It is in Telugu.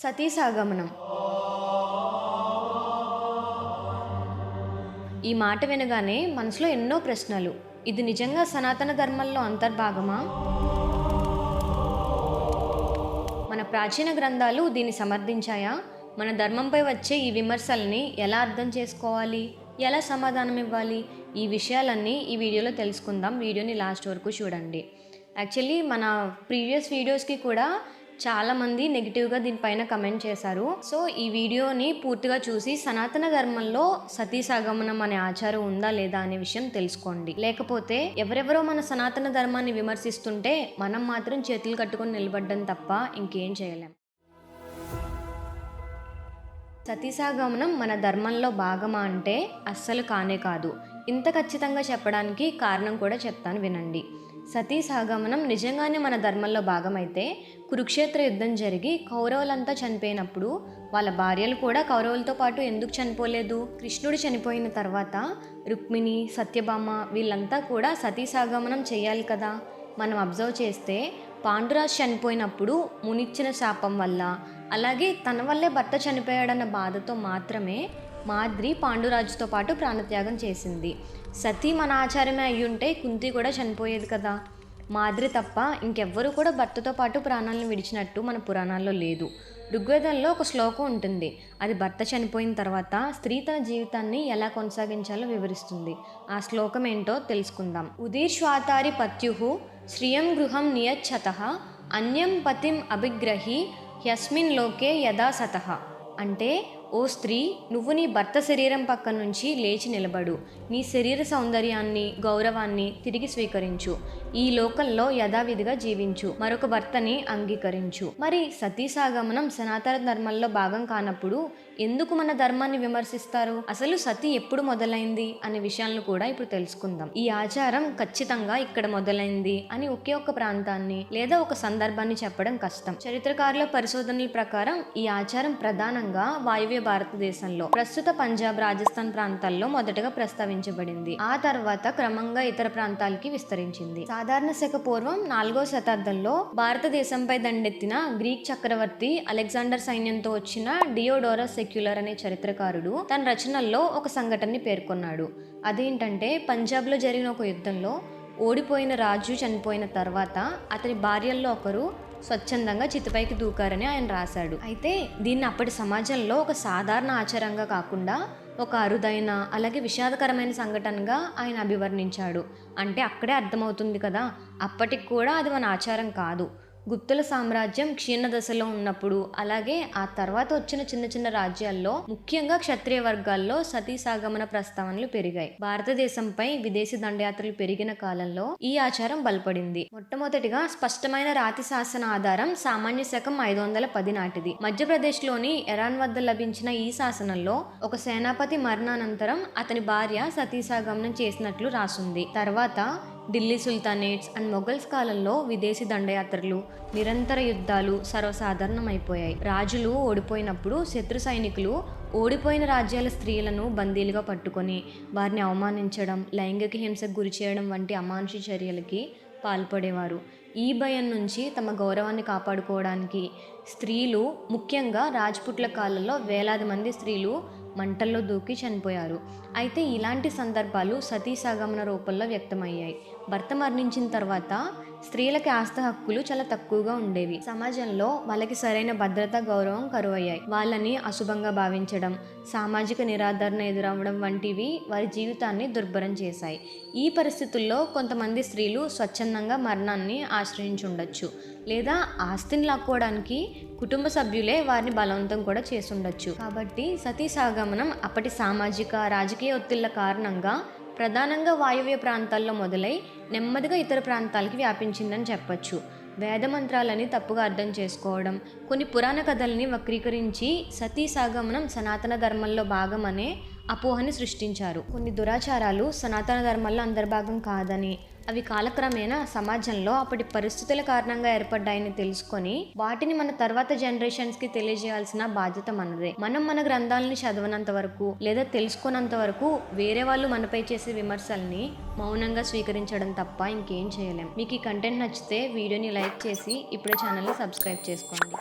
సతీసాగమనం. ఈ మాట వినగానే మనసులో ఎన్నో ప్రశ్నలు. ఇది నిజంగా సనాతన ధర్మంలో అంతర్భాగమా? మన ప్రాచీన గ్రంథాలు దీన్ని సమర్థించాయా? మన ధర్మంపై వచ్చే ఈ విమర్శల్ని ఎలా అర్థం చేసుకోవాలి? ఎలా సమాధానం ఇవ్వాలి? ఈ విషయాలన్నీ ఈ వీడియోలో తెలుసుకుందాం. వీడియోని లాస్ట్ వరకు చూడండి. యాక్చువల్లీ మన ప్రీవియస్ వీడియోస్కి కూడా చాలామంది నెగిటివ్గా దీనిపైన కమెంట్ చేశారు. సో ఈ వీడియోని పూర్తిగా చూసి సనాతన ధర్మంలో సతీ సగమనం అనే ఆచారం ఉందా లేదా అనే విషయం తెలుసుకోండి. లేకపోతే ఎవరెవరో మన సనాతన ధర్మాన్ని విమర్శిస్తుంటే మనం మాత్రం చేతులు కట్టుకొని నిలబడ్డం తప్ప ఇంకేం చేయలేం. సతీసాగమనం మన ధర్మంలో భాగమా అంటే అస్సలు కానే కాదు. ఇంత ఖచ్చితంగా చెప్పడానికి కారణం కూడా చెప్తాను వినండి. సతీసాగమనం నిజంగానే మన ధర్మంలో భాగమైతే కురుక్షేత్ర యుద్ధం జరిగి కౌరవులంతా చనిపోయినప్పుడు వాళ్ళ భార్యలు కూడా కౌరవులతో పాటు ఎందుకు చనిపోలేదు? కృష్ణుడు చనిపోయిన తర్వాత రుక్మిణి సత్యభామ వీళ్ళంతా కూడా సతీసాగమనం చేయాలి కదా? మనం అబ్జర్వ్ చేస్తే పాండురాజు చనిపోయినప్పుడు మునిచ్చిన శాపం వల్ల అలాగే తన వల్లే భర్త చనిపోయాడన్న బాధతో మాత్రమే మాద్రి పాండురాజుతో పాటు ప్రాణత్యాగం చేసింది. సతీ మన ఆచారమే అయ్యుంటే కుంతి కూడా చనిపోయేది కదా. మాద్రి తప్ప ఇంకెవ్వరూ కూడా భర్తతో పాటు ప్రాణాలను విడిచినట్టు మన పురాణాల్లో లేదు. ఋగ్వేదంలో ఒక శ్లోకం ఉంటుంది. అది భర్త చనిపోయిన తర్వాత స్త్రీ తన జీవితాన్ని ఎలా కొనసాగించాలో వివరిస్తుంది. ఆ శ్లోకం ఏంటో తెలుసుకుందాం. ఉదీర్ష్వాతారి పత్యు శ్రియం గృహం నియచ్చత అన్యం పతిం అభిగ్రహి యస్మిన్ లోకే యథా సతః అంటే ఓ స్త్రీ నువ్వు నీ భర్త శరీరం పక్క నుంచి లేచి నిలబడు. నీ శరీర సౌందర్యాన్ని గౌరవాన్ని తిరిగి స్వీకరించు. ఈ లోకంలో యథావిధిగా జీవించు. మరొక భర్తని అంగీకరించు. మరి సతీసాగమనం సనాతన ధర్మంలో భాగం కానప్పుడు ఎందుకు మన ధర్మాన్ని విమర్శిస్తారు? అసలు సతీ ఎప్పుడు మొదలైంది? అనే విషయాలను కూడా ఇప్పుడు తెలుసుకుందాం. ఈ ఆచారం ఖచ్చితంగా ఇక్కడ మొదలైంది అని ఒకే ఒక ప్రాంతాన్ని లేదా ఒక సందర్భాన్ని చెప్పడం కష్టం. చరిత్రకారుల పరిశోధనల ప్రకారం ఈ ఆచారం ప్రధానంగా వాయువ్య భారతదేశంలో ప్రస్తుత పంజాబ్ రాజస్థాన్ ప్రాంతాల్లో మొదటగా ప్రస్తావించబడింది. ఆ తర్వాత క్రమంగా ఇతర ప్రాంతాలకి విస్తరించింది. సాధారణ శక పూర్వం నాలుగో శతాబ్దంలో భారతదేశంపై దండెత్తిన గ్రీక్ చక్రవర్తి అలెగ్జాండర్ సైన్యంతో వచ్చిన డియోడోరస్ సెక్యులర్ అనే చరిత్రకారుడు తన రచనల్లో ఒక సంఘటనని పేర్కొన్నాడు. అదేంటంటే పంజాబ్లో జరిగిన ఒక యుద్ధంలో ఓడిపోయిన రాజు చనిపోయిన తర్వాత అతని భార్యల్లో ఒకరు స్వచ్ఛందంగా చితిపైకి దూకారని ఆయన రాశాడు. అయితే దీన్ని అప్పటి సమాజంలో ఒక సాధారణ ఆచారంగా కాకుండా ఒక అరుదైన అలాగే విషాదకరమైన సంఘటనగా ఆయన అభివర్ణించాడు. అంటే అక్కడే అర్థమవుతుంది కదా అప్పటికి కూడా అది మన ఆచారం కాదు. గుప్తుల సామ్రాజ్యం క్షీణ దశలో ఉన్నప్పుడు అలాగే ఆ తర్వాత వచ్చిన చిన్న చిన్న రాజ్యాల్లో ముఖ్యంగా క్షత్రియ వర్గాల్లో సతీ సాగమన ప్రస్తావనలు పెరిగాయి. భారతదేశంపై విదేశీ దండయాత్రలు పెరిగిన కాలంలో ఈ ఆచారం బలపడింది. మొట్టమొదటిగా స్పష్టమైన రాతి శాసన ఆధారం సామాన్య శకం ఐదు వందల పది నాటిది. మధ్యప్రదేశ్లోని ఎరాన్ వద్ద లభించిన ఈ శాసనంలో ఒక సేనాపతి మరణానంతరం అతని భార్య సతీసాగమనం చేసినట్లు రాసుంది. తర్వాత ఢిల్లీ సుల్తానేట్స్ అండ్ మొఘల్స్ కాలంలో విదేశీ దండయాత్రలు నిరంతర యుద్ధాలు సర్వసాధారణమైపోయాయి. రాజులు ఓడిపోయినప్పుడు శత్రు సైనికులు ఓడిపోయిన రాజ్యాల స్త్రీలను బందీలుగా పట్టుకొని వారిని అవమానించడం లైంగిక హింసకు గురి చేయడం వంటి అమానుష చర్యలకి పాల్పడేవారు. ఈ భయం నుంచి తమ గౌరవాన్ని కాపాడుకోవడానికి స్త్రీలు ముఖ్యంగా రాజ్పుట్ల కాలంలో వేలాది మంది స్త్రీలు మంటల్లో దూకి చనిపోయారు. అయితే ఇలాంటి సందర్భాలు సతీ సగమన రూపంలో వ్యక్తమయ్యాయి. భర్త మరణించిన తర్వాత స్త్రీలకి ఆస్తి హక్కులు చాలా తక్కువగా ఉండేవి. సమాజంలో వాళ్ళకి సరైన భద్రత గౌరవం కరువయ్యాయి. వాళ్ళని అశుభంగా భావించడం సామాజిక నిరాదరణ ఎదురవ్వడం వంటివి వారి జీవితాన్ని దుర్భరం చేశాయి. ఈ పరిస్థితుల్లో కొంతమంది స్త్రీలు స్వచ్ఛందంగా మరణాన్ని ఆశ్రయించుండొచ్చు లేదా ఆస్తిని లాక్కోవడానికి కుటుంబ సభ్యులే వారిని బలవంతం కూడా చేసుండొచ్చు కాబట్టి సతీ సాగమనం అప్పటి సామాజిక రాజకీయ ఒత్తిళ్ళ కారణంగా ప్రధానంగా వాయువ్య ప్రాంతాల్లో మొదలై నెమ్మదిగా ఇతర ప్రాంతాలకి వ్యాపించిందని చెప్పొచ్చు. వేదమంత్రాలని తప్పుగా అర్థం చేసుకోవడం కొన్ని పురాణ కథల్ని వక్రీకరించి సతీ సాగమనం సనాతన ధర్మంలో భాగమనే అపోహని సృష్టించారు. కొన్ని దురాచారాలు సనాతన ధర్మంలో అంతర్భాగం కాదని అవి కాలక్రమేణా సమాజంలో అప్పటి పరిస్థితుల కారణంగా ఏర్పడ్డాయని తెలుసుకొని వాటిని మన తర్వాత జనరేషన్స్కి తెలియజేయాల్సిన బాధ్యత మనదే. మనం మన గ్రంథాలని చదవనంత వరకు లేదా తెలుసుకున్నంత వరకు వేరే వాళ్ళు మనపై చేసే విమర్శల్ని మౌనంగా స్వీకరించడం తప్ప ఇంకేం చేయలేం. మీకు ఈ కంటెంట్ నచ్చితే వీడియోని లైక్ చేసి ఇప్పుడే ఛానల్ని సబ్స్క్రైబ్ చేసుకోండి.